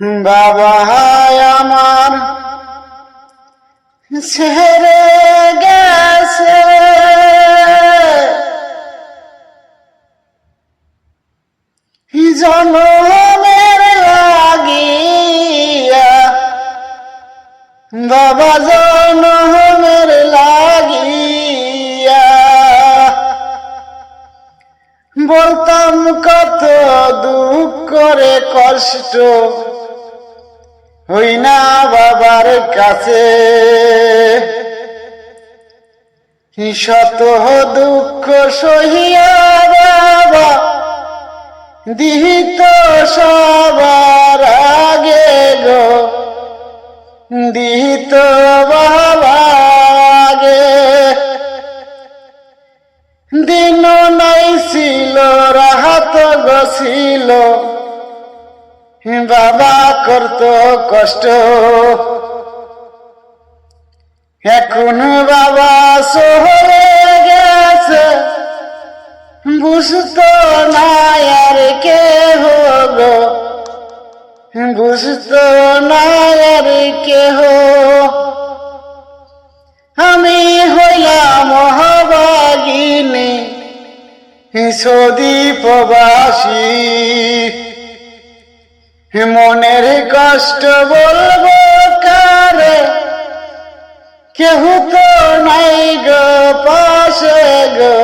বাবা আমার ছেড়ে গেছে। জনমের লাগিয়া বাবা জনমের লাগিয়া। বলতাম কত দুঃখ করে কষ্ট হই না বাবার কাছে। শত দুঃখ সহিয়া বাবা, দিহিত সবার আগে গো। দিহিত বাবা আগে। দিন নাই ছিল রাহাত গছিল বাবা করত কষ্ট। এখন বাবা সহরে গেছে। বুঝতো না কে হলো। বুঝতো না কে হো আমি হইলাম মহাবাগিনী সদী প্রবাসী মনের কষ্ট বলব কারে? কেহ তো নাই গো পাশে গো।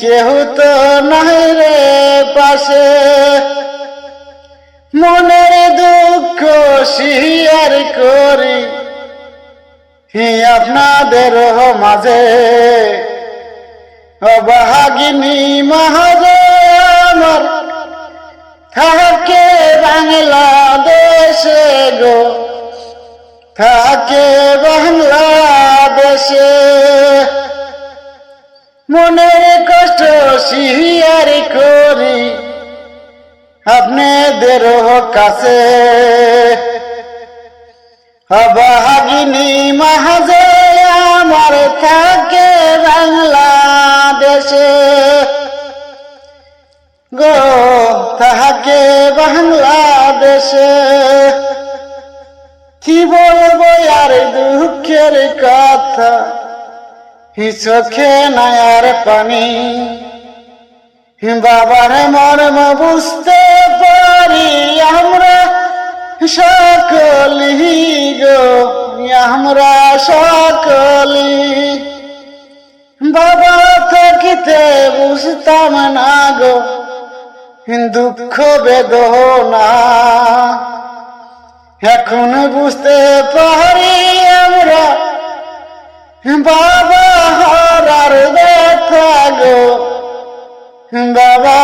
কেহ তো নাই রে পাশে। মনের দুঃখ শিয়ার করি। হি আপনাদের মাঝে। অবাহাগিনী মহাজে থাকে বাংলাদেশে। মনের কষ্ট শিয়ার করি আপনাদের কাছে। অবাহাগিনী মাহাজে আমার থাকে বাংলাদেশে। গো তাহাকে বাংলাদেশে। বলব আর দুঃখের কথা। চোখে নায়ার পানি। বাবার মর্ম বুঝতে পারি আমরা সকলি গো। আমরা সকলি বাবা থাকিতে বুঝতাম না গো। দুঃখ বেদনা। এখন বুঝতে পারি আমরা বাবা হারার দেখা গো। বাবা